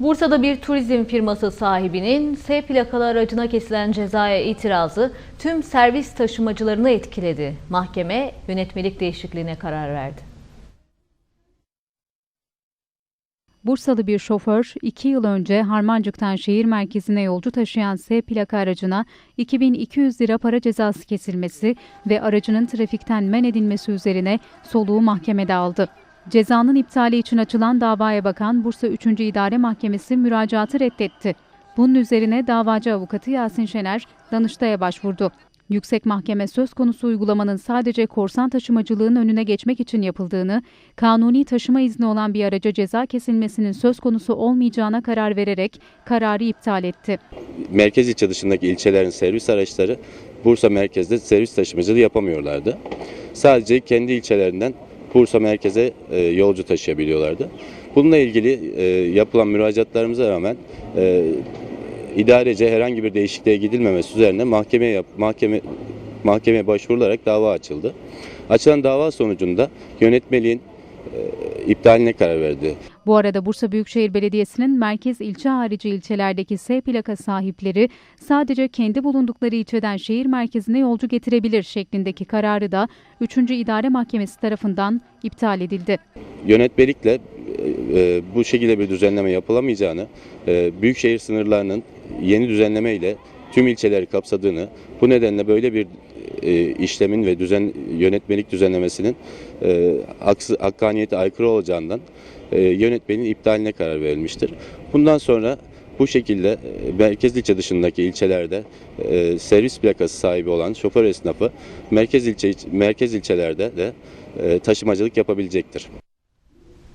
Bursa'da bir turizm firması sahibinin S plakalı aracına kesilen cezaya itirazı tüm servis taşımacılarını etkiledi. Mahkeme yönetmelik değişikliğine karar verdi. Bursalı bir şoför 2 yıl önce Harmancık'tan şehir merkezine yolcu taşıyan S plaka aracına 2200 lira para cezası kesilmesi ve aracının trafikten men edilmesi üzerine soluğu mahkemede aldı. Cezanın iptali için açılan davaya bakan Bursa 3. İdare Mahkemesi müracaatı reddetti. Bunun üzerine davacı avukatı Yasin Şener Danıştay'a başvurdu. Yüksek Mahkeme söz konusu uygulamanın sadece korsan taşımacılığın önüne geçmek için yapıldığını, kanuni taşıma izni olan bir araca ceza kesilmesinin söz konusu olmayacağına karar vererek kararı iptal etti. merkez ilçe dışındaki ilçelerin servis araçları Bursa merkezde servis taşımacılığı yapamıyorlardı. Sadece kendi ilçelerinden Bursa merkeze e, yolcu taşıyabiliyorlardı. Bununla ilgili e, yapılan müracaatlarımıza rağmen e, idarece herhangi bir değişikliğe gidilmemesi üzerine mahkemeye yap, mahkeme mahkemeye başvurularak dava açıldı. Açılan dava sonucunda yönetmeliğin e, iptaline karar verdi. Bu arada Bursa Büyükşehir Belediyesi'nin merkez ilçe harici ilçelerdeki S plaka sahipleri sadece kendi bulundukları ilçeden şehir merkezine yolcu getirebilir şeklindeki kararı da 3. İdare Mahkemesi tarafından iptal edildi. yönetmelikle e, e, bu şekilde bir düzenleme yapılamayacağını, e, büyükşehir sınırlarının yeni düzenleme ile tüm ilçeleri kapsadığını, bu nedenle böyle bir e, işlemin ve düzen yönetmelik düzenlemesinin e, aksı, hakkaniyete aykırı olacağından e, yönetmenin iptaline karar verilmiştir. Bundan sonra bu şekilde e, merkez ilçe dışındaki ilçelerde e, servis plakası sahibi olan şoför esnafı merkez ilçe merkez ilçelerde de e, taşımacılık yapabilecektir.